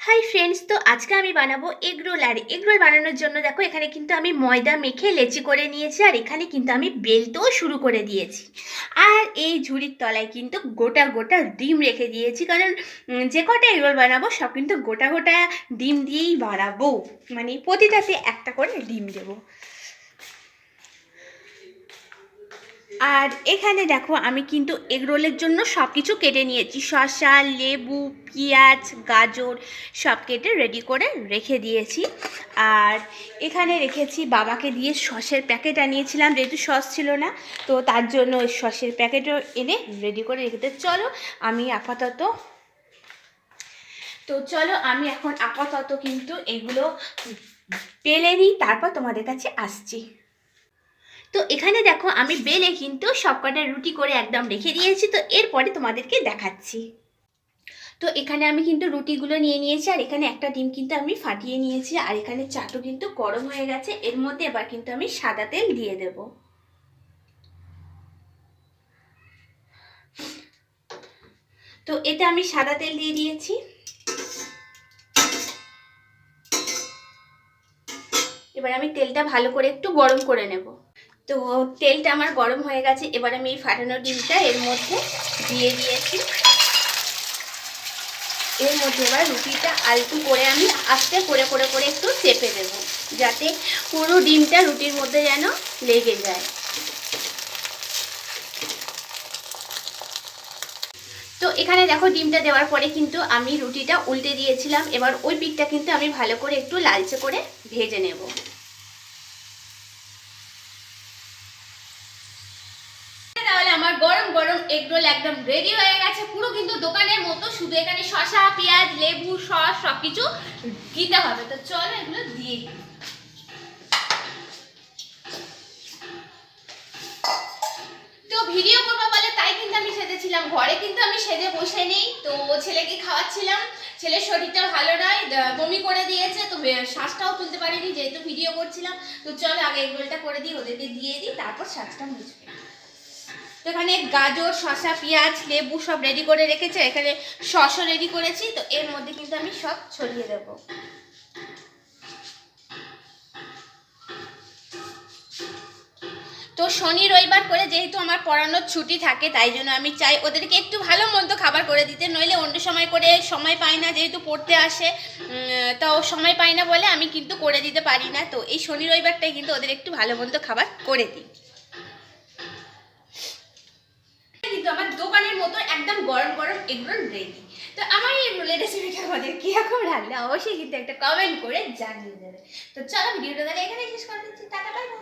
Hi friends তো আজকে আমি বানাবো এগ রোল আর এগ রোল বানানোর জন্য দেখো, এখানে কিন্তু আমি ময়দা মেখে লেচি করে নিয়েছি, আর এখানে কিন্তু আমি বেলতেও শুরু করে দিয়েছি। আর এই ঝুড়ির তলায় কিন্তু গোটা গোটা ডিম রেখে দিয়েছি, কারণ যে কটা এগ রোল বানাবো, সব কিন্তু গোটা গোটা ডিম দিয়েই বানাবো। মানে প্রতিটাতে একটা করে ডিম দেবো। আর এখানে দেখো আমি কিন্তু এগ রোলের জন্য সব কিছু কেটে নিয়েছি। শসা, লেবু, পেঁয়াজ, গাজর সব কেটে রেডি করে রেখে দিয়েছি। আর এখানে রেখেছি বাবাকে দিয়ে সসের প্যাকেট আনিয়েছিলাম, যেহেতু সস ছিল না, তো তার জন্য ওই সসের প্যাকেটও এনে রেডি করে রেখে চলো আমি আপাতত, তো চলো আমি এখন আপাতত কিন্তু এগুলো পেলে নিই, তারপর তোমাদের কাছে আসছি। তো এখানে দেখো আমি বেলে কিন্তু সবকটা রুটি করে একদম রেখে দিয়েছি, তো এরপরে তোমাদেরকে দেখাচ্ছি। তো এখানে আমি কিন্তু রুটিগুলো নিয়ে নিয়েছি, আর এখানে একটা ডিম কিন্তু আমি ফাটিয়ে নিয়েছি, আর এখানে চাটু কিন্তু গরম হয়ে গেছে, এর মধ্যে এবার কিন্তু আমি সাদা তেল দিয়ে দেব। তো এতে আমি সাদা তেল দিয়ে দিয়েছি। এবার আমি তেলটা ভালো করে একটু গরম করে নেব। তো তেলটা আমার গরম হয়ে গেছে, এবার আমি এই ফাটানো ডিমটা এর মধ্যে দিয়ে দিয়েছি। এর মধ্যে এবার রুটিটা আলতু করে আমি আস্তে করে করে করে একটু চেপে দেব, যাতে পুরো ডিমটা রুটির মধ্যে যেন লেগে যায়। তো এখানে দেখো ডিমটা দেওয়ার পরে কিন্তু আমি রুটিটা উল্টে দিয়েছিলাম, এবার ওই পিঠটা কিন্তু আমি ভালো করে একটু লালচে করে ভেজে নেব তাহলে আমার গরম গরম এগ রোল একদম রেডি হয়ে গেছে। পুরো কিন্তু দোকানের মতো, শুধু এখানে শসা, পেঁয়াজ, লেবু, সস সব কিছু দিতে হবে। তো চলো এগুলো দিয়ে দিই। ভিডিও করব বলে তাই কিন্তু আমি সেজেছিলাম। ঘরে কিন্তু আমি সেজে বসে নেই। তো ছেলেকে খাওয়াচ্ছিলাম। ছেলের শরীরটা ভালো নয় বমি করে দিয়েছে। তো শ্বাসটাও তুলতে পারিনি, যেহেতু ভিডিও করছিলাম। তো চলো আগে এগরোলটা করে দিই, ওদেরকে দিয়ে দিই, তারপর শ্বাসটা মুছবে। তো এখানে গাজর শসা পেঁয়াজ লেবু সব রেডি করে রেখেছে। এখানে সসও রেডি করেছি তো এর মধ্যে কিন্তু আমি সব ছড়িয়ে দেবো। তো শনি রবিবার করে যেহেতু আমার পড়ানোর ছুটি থাকে তাই জন্য আমি চাই ওদেরকে একটু ভালো মন্দ খাবার করে দিতে নইলে অন্য সময় করে সময় পাই না যেহেতু পড়তে আসে উম, তো সময় পাই না বলে আমি কিন্তু করে দিতে পারি না। তো এই শনি রবিবারটাই কিন্তু ওদের একটু ভালো মন্দ খাবার করে দিই। মতো একদম গরম গরম এগরোল রেডি তো আমার এই এগরোলের রেসিপিটা আমাদের কীরকম লাগলে অবশ্যই কিন্তু একটা কমেন্ট করে জানিয়ে দেবে। তো চলো ভিডিওটা তাহলে এখানে শেষ করে দিচ্ছি। Tata bye bye